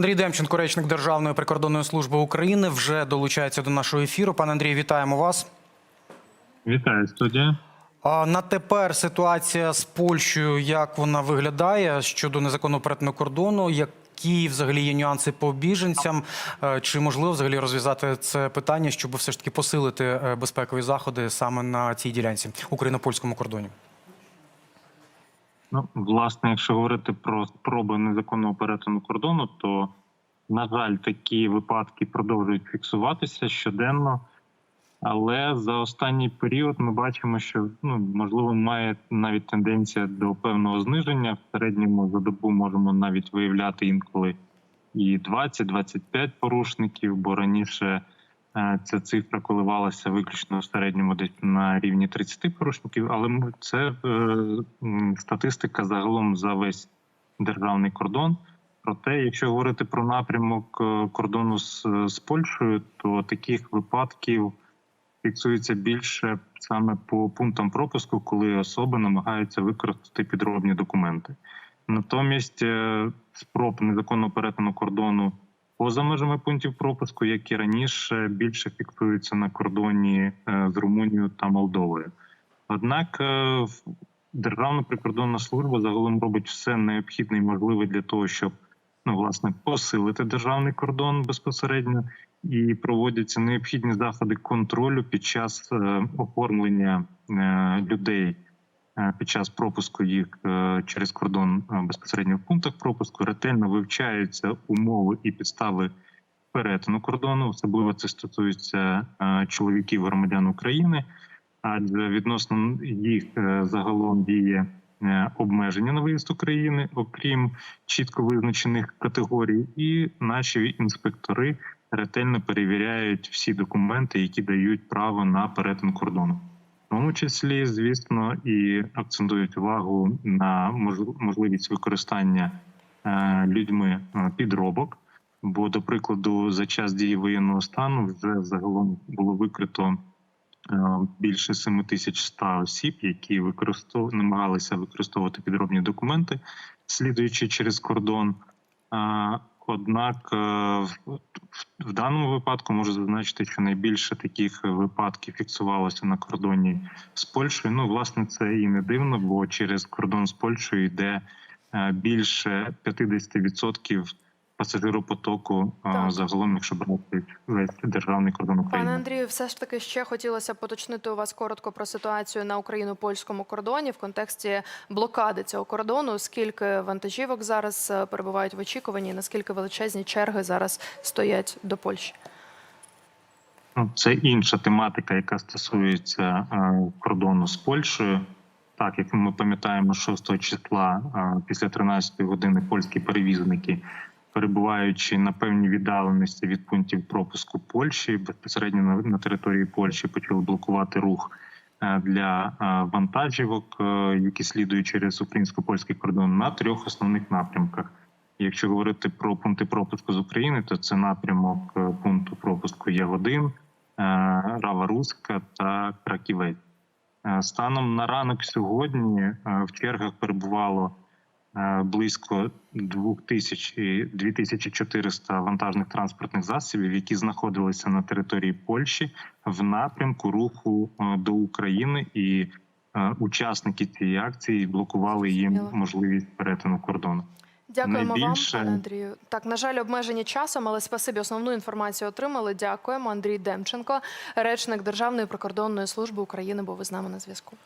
Андрій Демченко, речник Державної прикордонної служби України, вже долучається до нашого ефіру. Пане Андрію, вітаємо вас. Вітаю студія. А на тепер ситуація з Польщею, як вона виглядає щодо незаконного перетину кордону? Які взагалі є нюанси по біженцям? Е, Чи можливо взагалі розв'язати це питання, щоб все ж таки посилити е, безпекові заходи саме на цій ділянці україно-польському кордоні? Ну, власне, якщо говорити про спроби незаконного перетину кордону, то на жаль, такі випадки продовжують фіксуватися щоденно. Але за останній період ми бачимо, що ну можливо має навіть тенденція до певного зниження. В середньому за добу можемо навіть виявляти інколи і 20-25 порушників, бо раніше ця цифра коливалася виключно в середньому десь на рівні 30 порушників. Але це е, статистика загалом за весь державний кордон. Проте, якщо говорити про напрямок е, кордону з, з Польщею, то таких випадків фіксується більше саме по пунктам пропуску, коли особи намагаються використати підробні документи. Натомість е, спроб незаконного перетину кордону поза межами пунктів пропуску, як і раніше, більше фіксуються на кордоні е, з Румунією та Молдовою. Однак е, Державна прикордонна служба загалом робить все необхідне і можливе для того, щоб ну, власне посилити державний кордон безпосередньо, і проводяться необхідні заходи контролю під час е, оформлення людей під час пропуску їх е, через кордон е, безпосередньо в пунктах пропуску. Ретельно вивчаються умови і підстави перетину кордону. Особливо це стосується е, чоловіків громадян України, адже відносно їх е, загалом діє е, обмеження на виїзд України, окрім чітко визначених категорій, і наші інспектори ретельно перевіряють всі документи, які дають право на перетин кордону. Тому числі, звісно, і акцентують увагу на мож- можливість використання е, людьми е, підробок. Бо, до прикладу, за час дії воєнного стану вже загалом було викрито е, більше 7100 осіб, які використов... намагалися використовувати підробні документи, слідуючи через кордон. Однак е, в- в даному випадку можу зазначити, що найбільше таких випадків фіксувалося на кордоні з Польщею. Ну, власне, це і не дивно, бо через кордон з Польщею йде е, більше 50% пасажиропотоку Так. загалом, якщо брати весь державний кордон України. Пане Андрію, все ж таки ще хотілося поточнити у вас коротко про ситуацію на україно-польському кордоні в контексті блокади цього кордону. Скільки вантажівок зараз е, перебувають в очікуванні, наскільки величезні черги зараз стоять до Польщі? Ну, Це інша тематика, яка стосується е, кордону з Польщею. Так, як ми пам'ятаємо, 6 числа е, після 13 години польські перевізники, перебуваючи на певній віддаленості від пунктів пропуску Польщі, безпосередньо на, на території Польщі почали блокувати рух е, для е, вантажівок, е, які слідують через українсько-польський кордон на трьох основних напрямках. Якщо говорити про пункти пропуску з України, то це напрямок пункту пропуску Ягодин, Рава Руська та Краківець. Станом на ранок сьогодні в чергах перебувало близько 2000 2400 вантажних транспортних засобів, які знаходилися на території Польщі в напрямку руху е, до України, і е, учасники цієї акції блокували їм можливість перетину кордону. Дякуємо Найбільше- вам, пане Андрію. Так, на жаль, обмежені часом, але спасибі основну інформацію отримали. Дякуємо. Андрій Демченко, речник Державної прикордонної служби України, був із нами на зв'язку.